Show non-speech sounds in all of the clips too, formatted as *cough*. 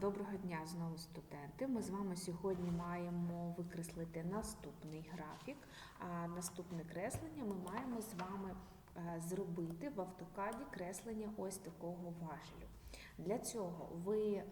Доброго дня знову студенти. Ми з вами сьогодні маємо викреслити наступний графік. А наступне креслення ми маємо з вами е, зробити в автокаді креслення ось такого важелю. Для цього ви е,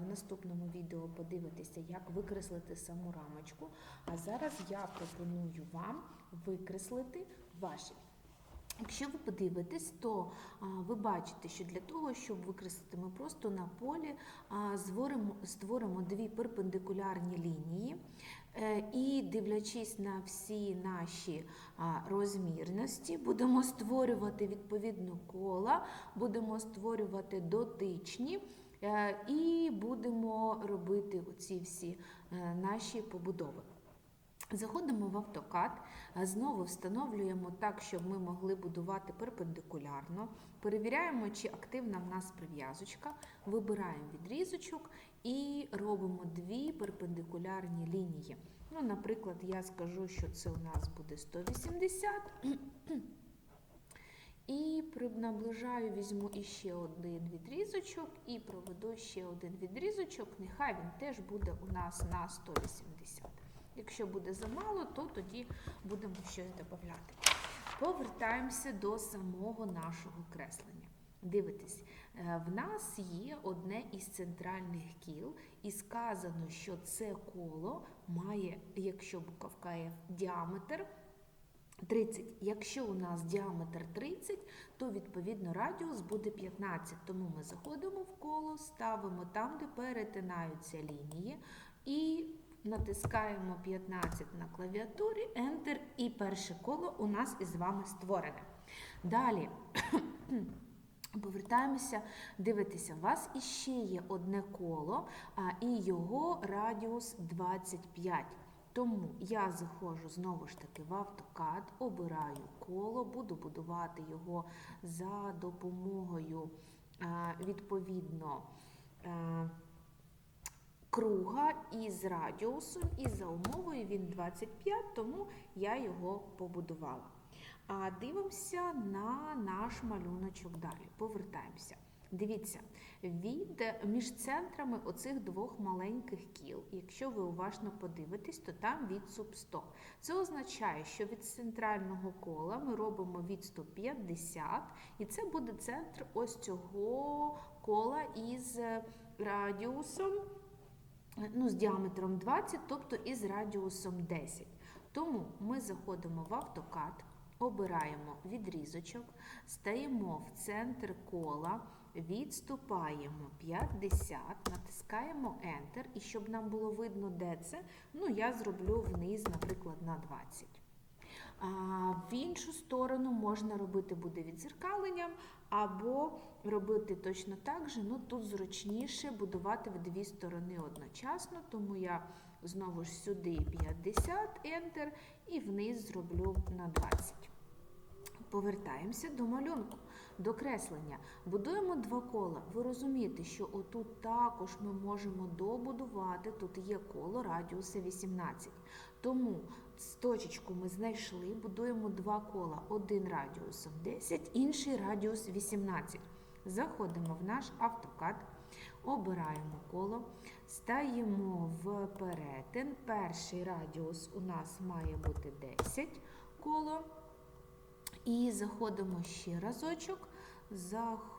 в наступному відео подивитеся, як викреслити саму рамочку. А зараз я пропоную вам викреслити важіль. Якщо ви подивитесь, то ви бачите, що для того, щоб викреслити, ми просто на полі створимо, дві перпендикулярні лінії. Е, І дивлячись на всі наші розмірності, будемо створювати відповідно кола, будемо створювати дотичні. е, І будемо робити оці всі е, наші побудови. Заходимо в автокад, знову встановлюємо так, щоб ми могли будувати перпендикулярно. Перевіряємо, чи активна в нас прив'язочка. Вибираємо відрізочок і робимо дві перпендикулярні лінії. Ну, Наприклад, я скажу, що це у нас буде 180. І наближаю, візьму іще один відрізочок і проведу ще один відрізочок. Нехай він теж буде у нас на 180. Якщо буде замало, то тоді будемо щось додати. Повертаємося до самого нашого креслення. Дивитесь, е, в нас є одне із центральних кіл, і сказано, що це коло має, якщо буковка F, діаметр 30. Якщо у нас діаметр 30, то відповідно радіус буде 15. Тому ми заходимо в коло, ставимо там, де перетинаються лінії, і натискаємо 15 на клавіатурі, Enter, і перше коло у нас із вами створене. Далі. *clears throat* Повертаємося, дивитися, у вас іще є одне коло, а, і його радіус 25. Тому я заходжу знову ж таки в автокад, обираю коло, буду будувати його за допомогою відповідно круга із радіусом, і за умовою він 25, тому я його побудувала. А дивимося на наш малюночок далі. Повертаємося. Дивіться, від між центрами оцих двох маленьких кіл, якщо ви уважно подивитесь, то там відступ 100. Це означає, що від центрального кола ми робимо відступ 50, і це буде центр ось цього кола із радіусом, ну, з діаметром 20, тобто із радіусом 10. Тому ми заходимо в автокад. Обираємо відрізочок, стаємо в центр кола, відступаємо 50, натискаємо Enter, і щоб нам було видно, де це, ну я зроблю вниз, наприклад, на 20. В іншу сторону можна робити буде відзеркаленням, або робити точно так же, ну тут зручніше будувати в дві сторони одночасно, тому я знову ж сюди 50, Enter, і вниз зроблю на 20. Повертаємося до малюнку, до креслення. Будуємо два кола. Ви розумієте, що отут також ми можемо добудувати, тут є коло радіуса 18. Тому з точечку ми знайшли, будуємо два кола, один радіусом 10, інший радіус 18. Заходимо в наш автокад, обираємо коло, стаємо в перетин. Перший радіус у нас має бути 10 коло. І заходимо ще разочок,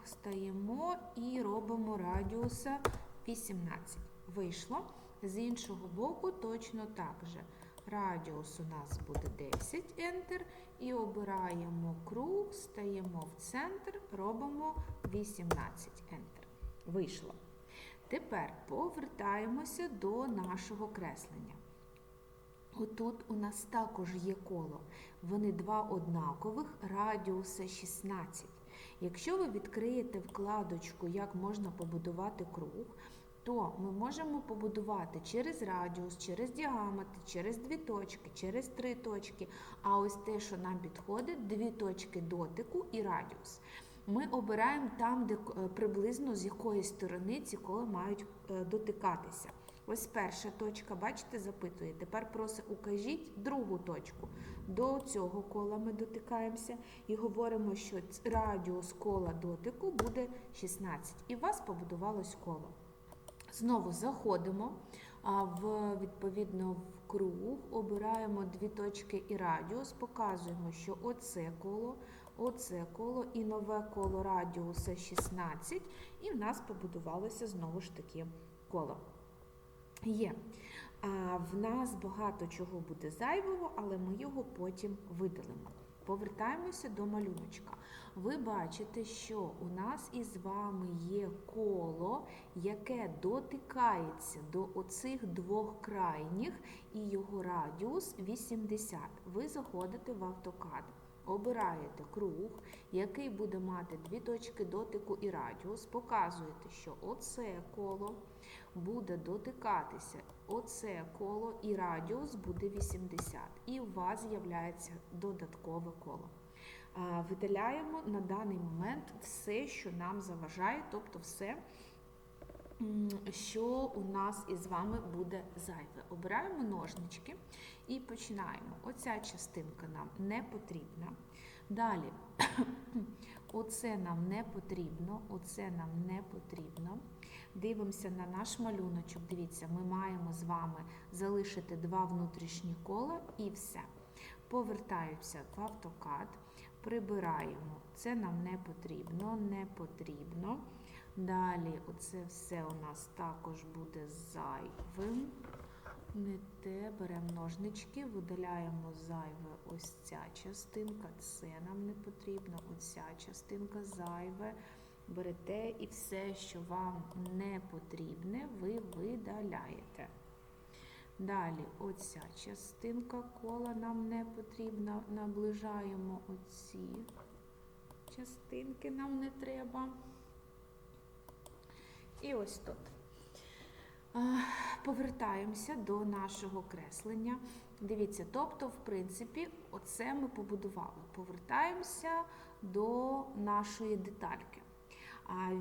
стаємо і робимо радіуса 18. Вийшло. З іншого боку точно так же. Радіус у нас буде 10 Enter. І обираємо круг, стаємо в центр, робимо 18 Enter. Вийшло. Тепер повертаємося до нашого креслення. Отут у нас також є коло. Вони два однакових, радіуса 16. Якщо ви відкриєте вкладочку, як можна побудувати круг, то ми можемо побудувати через радіус, через діаметр, через дві точки, через три точки. А ось те, що нам підходить, дві точки дотику і радіус. Ми обираємо там, де е, приблизно з якої сторони ці кола мають е, дотикатися. Ось перша точка, бачите, запитує. Тепер просить, укажіть другу точку. До цього кола ми дотикаємося і говоримо, що радіус кола дотику буде 16. І у вас побудувалось коло. Знову заходимо в відповідно в круг, обираємо дві точки і радіус, показуємо, що оце коло, оце коло і нове коло радіуса 16, і в нас побудувалося знову ж таки коло. Є. А, в нас багато чого буде зайвого, але ми його потім видалимо. Повертаємося до малюночка. Ви бачите, що у нас із вами є коло, яке дотикається до оцих двох крайніх, і його радіус 80. Ви заходите в автокад, обираєте круг, який буде мати дві точки дотику і радіус, показуєте, що оце коло буде дотикатися оце коло і радіус буде 80. І у вас з'являється додаткове коло. Видаляємо на даний момент все, що нам заважає, тобто все, що у нас із вами буде зайве. Обираємо ножнички і починаємо. Оця частинка нам не потрібна. Далі, *coughs* оце нам не потрібно, оце нам не потрібно. Дивимося на наш малюночок. Дивіться, ми маємо з вами залишити два внутрішні кола і все. Повертаюся в автокад, прибираємо. Це нам не потрібно, не потрібно. Далі, оце все у нас також буде зайвим. Не те, беремо ножнички, видаляємо зайве ось ця частинка, це нам не потрібно, оця частинка зайве. Берете і все, що вам не потрібне, ви видаляєте. Далі, оця частинка кола нам не потрібна, наближаємо оці частинки нам не треба. І ось тут. Повертаємося до нашого креслення. Дивіться, тобто, в принципі, оце ми побудували. Повертаємося до нашої детальки.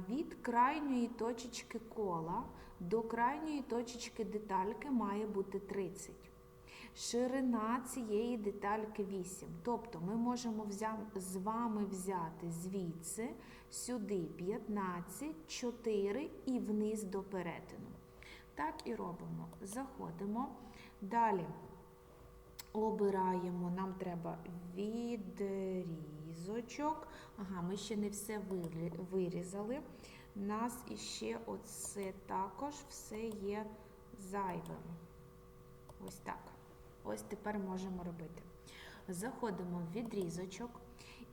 Від крайньої точечки кола до крайньої точечки детальки має бути 30. Ширина цієї детальки 8. Тобто ми можемо з вами взяти звідси сюди 15, 4 і вниз до перетину. Так і робимо. Заходимо. Далі обираємо, нам треба відрізочок. Ага, ми ще не все вирізали. У нас іще оце також все є зайвим. Ось так. Ось тепер можемо робити. Заходимо в відрізочок.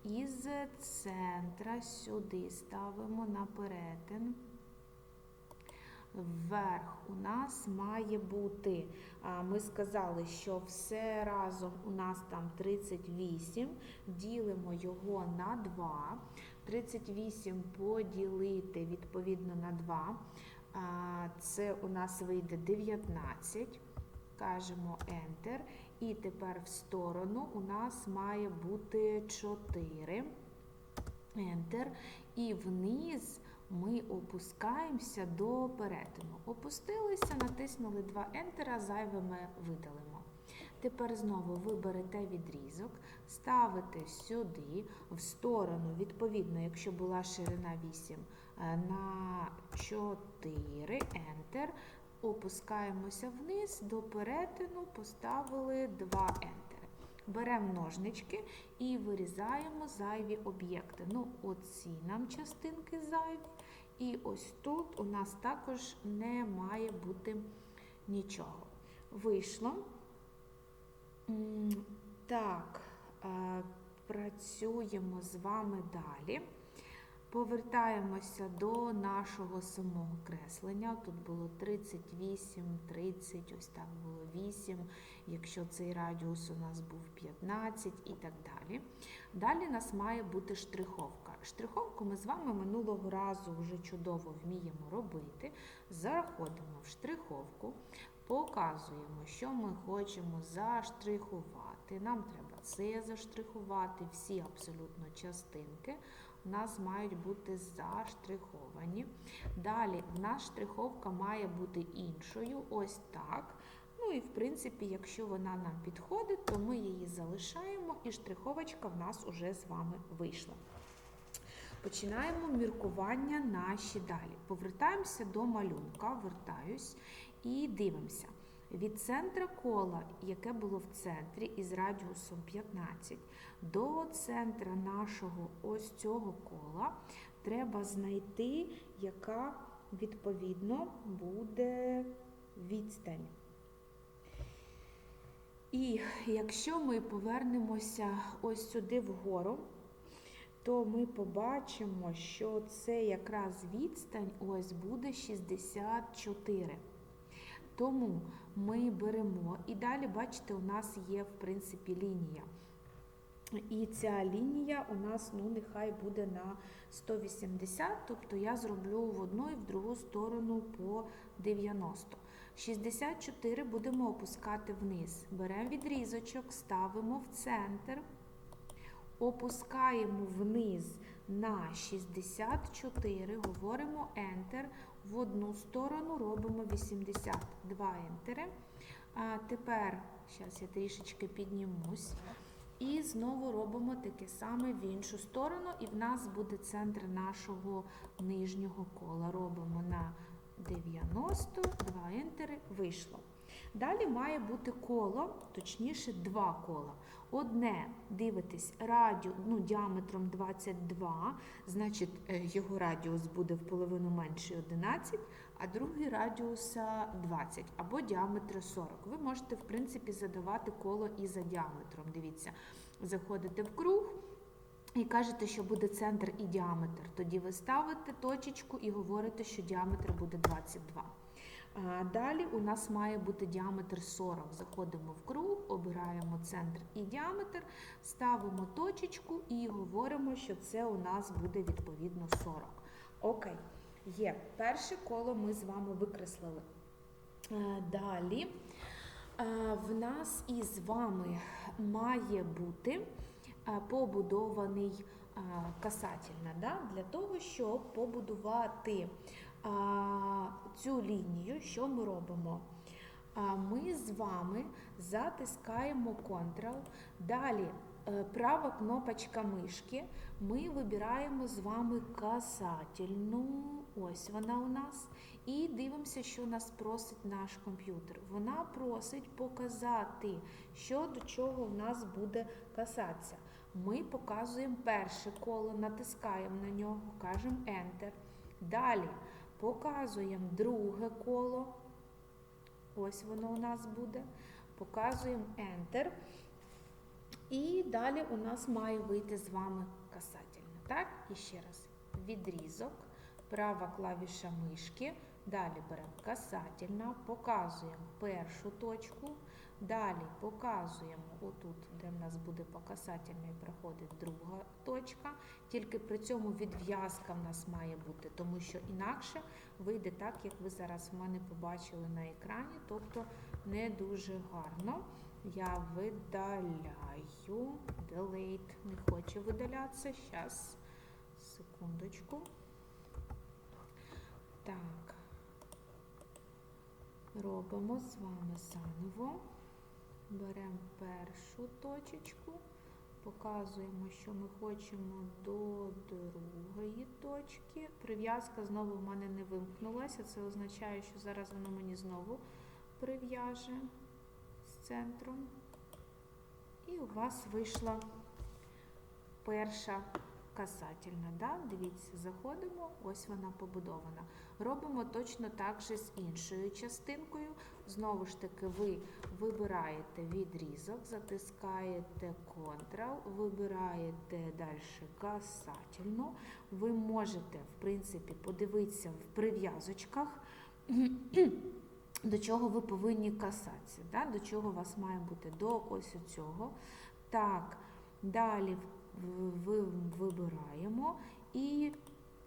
Із центра сюди ставимо на перетин. Вверх у нас має бути, ми сказали, що все разом у нас там 38, ділимо його на 2. 38 поділити відповідно на 2. Це у нас вийде 19. Кажемо Enter. І тепер в сторону у нас має бути 4. Enter. І вниз ми опускаємося до перетину. Опустилися, натиснули два Enter, зайве ми видалимо. Тепер знову ви берете відрізок, ставите сюди, в сторону, відповідно, якщо була ширина 8, на 4 Enter. Опускаємося вниз до перетину, поставили 2 Enter. Беремо ножнички і вирізаємо зайві об'єкти. Ну, оці нам частинки зайві. І ось тут у нас також не має бути нічого. Вийшло. Так, працюємо з вами далі. Повертаємося до нашого самого креслення. Тут було 38, 30, ось так було 8, якщо цей радіус у нас був 15 і так далі. Далі нас має бути штриховка. Штриховку ми з вами минулого разу вже чудово вміємо робити. Заходимо в штриховку, показуємо, що ми хочемо заштрихувати. Нам треба це заштрихувати, всі абсолютно частинки у нас мають бути заштриховані. Далі в нас штриховка має бути іншою, ось так. Ну і в принципі, якщо вона нам підходить, то ми її залишаємо, і штриховочка в нас уже з вами вийшла. починаємо міркування наші далі. Повертаємося до малюнка, вертаюсь і дивимося. Від центра кола, яке було в центрі із радіусом 15, до центра нашого ось цього кола треба знайти, яка відповідно буде відстань. І якщо ми повернемося ось сюди вгору, то ми побачимо, що це якраз відстань ось буде 64. Тому ми беремо, і далі, бачите, у нас є, в принципі, лінія. І ця лінія у нас, ну, нехай буде на 180, тобто я зроблю в одну і в другу сторону по 90. 64 будемо опускати вниз. Беремо відрізочок, ставимо в центр, опускаємо вниз на 64, говоримо Enter. В одну сторону робимо 82 ентери. А тепер, зараз я трішечки піднімусь. І знову робимо таке саме в іншу сторону, і в нас буде центр нашого нижнього кола. Робимо на 90, 2 ентери, вийшло. Далі має бути коло, точніше, два кола. Одне, дивитесь, радіо, ну, діаметром 22, значить е, його радіус буде в половину менший 11, а другий радіус 20 або діаметр 40. Ви можете, в принципі, задавати коло і за діаметром. Дивіться, заходите в круг. І кажете, що буде центр і діаметр. Тоді ви ставите точечку і говорите, що діаметр буде 22. Далі у нас має бути діаметр 40. Заходимо в круг, обираємо центр і діаметр, ставимо точечку і говоримо, що це у нас буде відповідно 40. Окей, є. Перше коло ми з вами викреслили. Далі в нас із вами має бути побудований касательна, да? для того, щоб побудувати цю лінію, що ми робимо? Ми з вами затискаємо Ctrl, далі е, права кнопочка мишки, ми вибираємо з вами касательну, ось вона у нас, і дивимося, що нас просить наш комп'ютер. Вона просить показати, що до чого в нас буде касатися. Ми показуємо перше коло, натискаємо на нього, кажемо Enter. Далі Показуємо друге коло. Ось воно у нас буде. Показуємо Enter. І далі у нас має вийти з вами касательно. Так, і ще раз. Відрізок, права клавіша мишки. Далі беремо касательна, показуємо першу точку. Далі показуємо отут, де в нас буде по касательній проходить друга точка. Тільки при цьому відв'язка в нас має бути, тому що інакше вийде так, як ви зараз в мене побачили на екрані, тобто не дуже гарно. Я видаляю, delete, не хоче видалятися. Зараз, секундочку. Так, робимо з вами заново. Беремо першу точечку, показуємо, що ми хочемо до другої точки. Прив'язка знову в мене не вимкнулася. Це означає, що зараз воно мені знову прив'яже з центром. І у вас вийшла перша касательна. Да? Дивіться, заходимо, ось вона побудована. Робимо точно так же з іншою частинкою. Знову ж таки, ви вибираєте відрізок, затискаєте Ctrl, вибираєте далі касательну. Ви можете, в принципі, подивитися в прив'язочках. *clears throat* До чого ви повинні касатися, да? до чого у вас має бути до ось цього. Так, далі вибираємо. І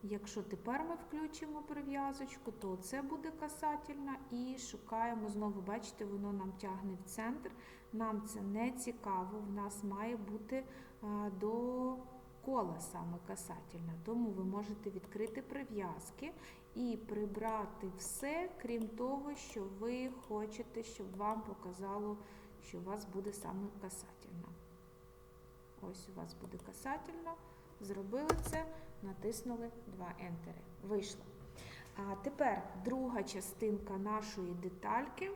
якщо тепер ми включимо прив'язочку, то це буде касательна і шукаємо, знову, бачите, воно нам тягне в центр. Нам це не цікаво, в нас має бути до кола саме касательна. Тому ви можете відкрити прив'язки і прибрати все, крім того, що ви хочете, щоб вам показало, що у вас буде саме касательна. Ось у вас буде касательно. Зробили це, натиснули два ентери. Вийшло. А тепер друга частинка нашої детальки,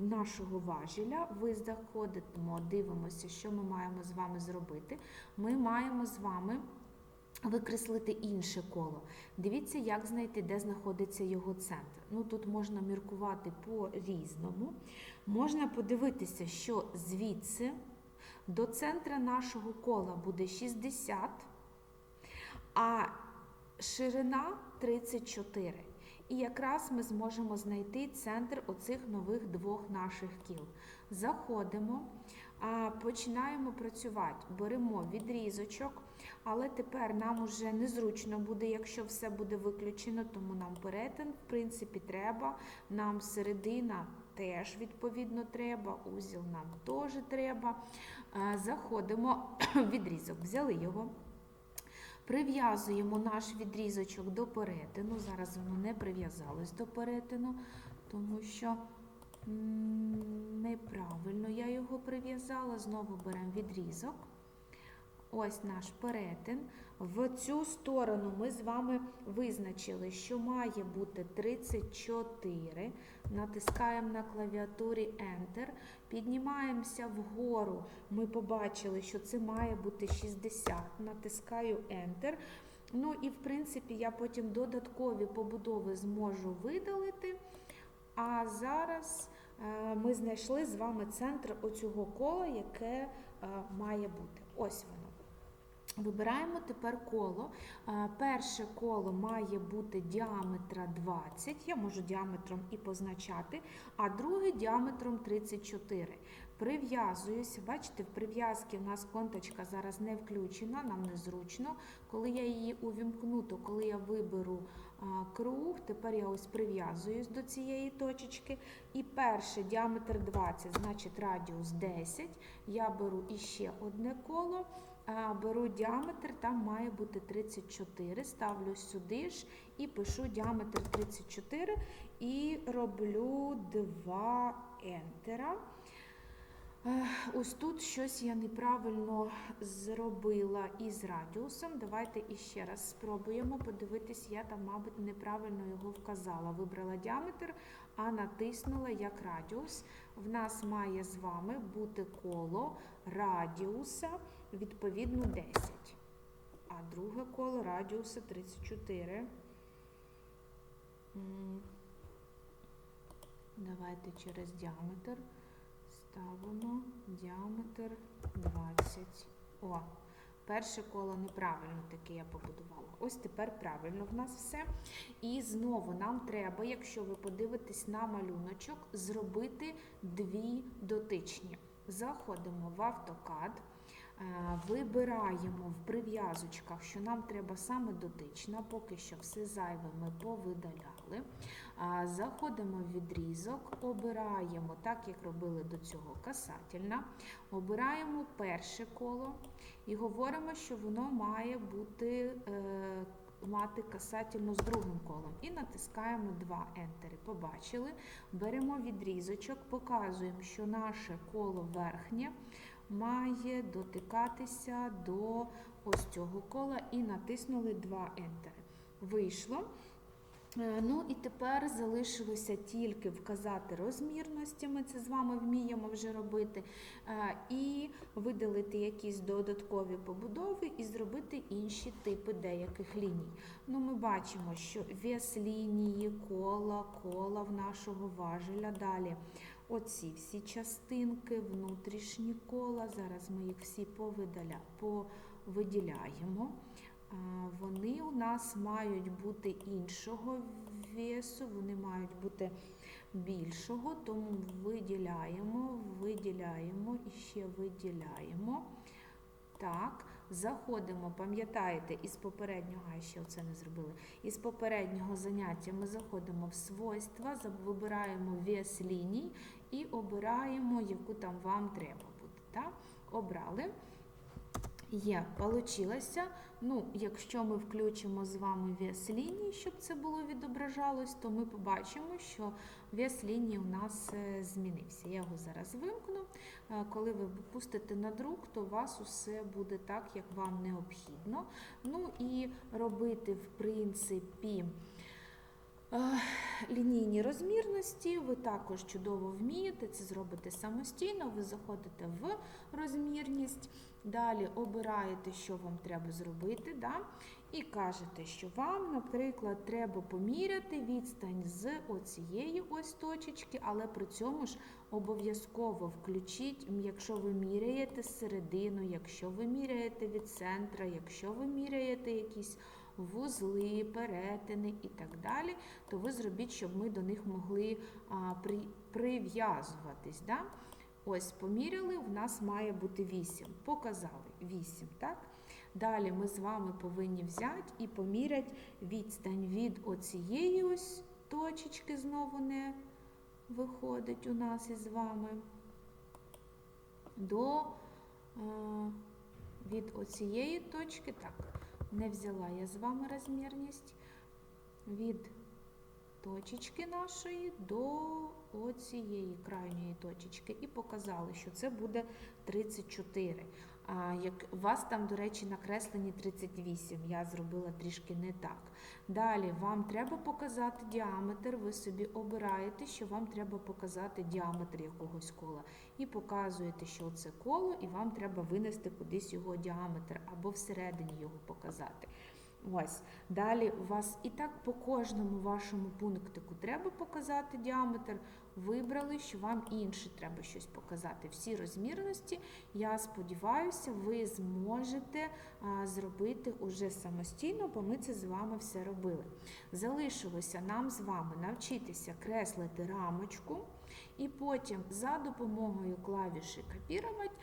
нашого важеля. Ви заходимо, дивимося, що ми маємо з вами зробити. Ми маємо з вами викреслити інше коло. Дивіться, як знайти, де знаходиться його центр. Ну, тут можна міркувати по-різному. Можна подивитися, що звідси до центра нашого кола буде 60, а ширина 34. І якраз ми зможемо знайти центр оцих нових двох наших кіл. Заходимо, починаємо працювати. Беремо відрізочок, але тепер нам уже незручно буде, якщо все буде виключено, тому нам перетин, в принципі, треба. Нам середина теж відповідно треба, узіл нам теж треба. А, Заходимо, *clears throat* відрізок, взяли його. Прив'язуємо наш відрізочок до перетину. Зараз воно не прив'язалось до перетину, тому що неправильно я його прив'язала. Знову беремо відрізок. Ось наш перетин. В цю сторону ми з вами визначили, що має бути 34. Натискаємо на клавіатурі Enter. Піднімаємося вгору. Ми побачили, що це має бути 60. Натискаю Enter. Ну і в принципі я потім додаткові побудови зможу видалити. А зараз е, ми знайшли з вами центр оцього кола, яке е, має бути. Ось воно. Вибираємо тепер коло. Е, Перше коло має бути діаметра 20, я можу діаметром і позначати, а друге діаметром 34. Прив'язуюся, бачите, в прив'язці в нас конточка зараз не включена, нам незручно. Коли я її увімкну, то коли я виберу круг, тепер я ось прив'язуюсь до цієї точечки. І перше діаметр 20, значить радіус 10. Я беру іще одне коло. Беру діаметр, там має бути 34, ставлю сюди ж і пишу діаметр 34 і роблю два ентера. Е, Ось тут щось я неправильно зробила із радіусом. Давайте іще раз спробуємо подивитись, я там, мабуть, неправильно його вказала. Вибрала діаметр, а натиснула як радіус. В нас має з вами бути коло радіуса відповідно 10. А друге коло радіуса 34. Давайте через діаметр ставимо діаметр 20. О, перше коло неправильно таке я побудувала. Ось тепер правильно в нас все. І знову нам треба, якщо ви подивитесь на малюночок, зробити дві дотичні. Заходимо в автокад. Е, Вибираємо в прив'язочках, що нам треба саме дотична, поки що все зайве ми повидаляли. Заходимо в відрізок, обираємо, так як робили до цього касательна, обираємо перше коло і говоримо, що воно має бути. Е, Мати касательну з другим колом і натискаємо два ентери. Побачили, беремо відрізочок, показуємо, що наше коло верхнє має дотикатися до ось цього кола і натиснули два ентери. Вийшло. Е, Ну і тепер залишилося тільки вказати розмірності, ми це з вами вміємо вже робити, е, і видалити якісь додаткові побудови і зробити інші типи деяких ліній. Ну, Ми бачимо, що вес лінії, кола, кола в нашого важеля. Далі оці всі частинки, внутрішні кола. Зараз ми їх всі повиділяємо. Вони у нас мають бути іншого весу, вони мають бути більшого, тому виділяємо, виділяємо і ще виділяємо. Так, заходимо, пам'ятаєте, із попереднього, а ще це не зробили. Із попереднього заняття ми заходимо в свойства, вибираємо вес ліній і обираємо, яку там вам треба буде. Так? Обрали. Є, получилося. Ну, якщо ми включимо з вами вес лінії, щоб це було відображалось, то ми побачимо, що вес лінії у нас е, змінився. Я його зараз вимкну. Е, Коли ви пустите на друк, то у вас усе буде так, як вам необхідно. Ну і робити, в принципі, лінійні розмірності. Ви також чудово вмієте це зробити самостійно. Ви заходите в розмірність, далі обираєте, що вам треба зробити. Да? І кажете, що вам, наприклад, треба поміряти відстань з оцієї ось точечки, але при цьому ж обов'язково включіть, якщо ви міряєте середину, якщо ви міряєте від центра, якщо ви міряєте якісь вузли, перетини і так далі, то ви зробіть, щоб ми до них могли прив'язуватись. Да? Ось поміряли, в нас має бути 8. Показали 8, так? Далі ми з вами повинні взяти і поміряти відстань від оцієї ось точечки, знову не виходить у нас із вами, до е, від оцієї точки, так, не взяла я з вами розмірність, від точечки нашої до оцієї крайньої точечки і показали, що це буде 34. Як у вас там, до речі, накреслені 38, я зробила трішки не так. Далі вам треба показати діаметр, ви собі обираєте, що вам треба показати діаметр якогось кола. І показуєте, що це коло, і вам треба винести кудись його діаметр або всередині його показати. Ось. Далі у вас і так по кожному вашому пунктику треба показати діаметр. Вибрали, що вам інше треба щось показати. Всі розмірності, я сподіваюся, ви зможете зробити уже самостійно, бо ми це з вами все робили. Залишилося нам з вами навчитися креслити рамочку, і потім за допомогою клавіші копірувати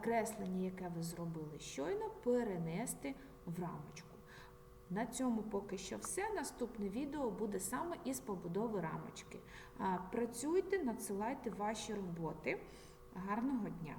креслення, яке ви зробили щойно, перенести в рамочку. На цьому поки що все. Наступне відео буде саме із побудови рамочки. Працюйте, надсилайте ваші роботи. Гарного дня!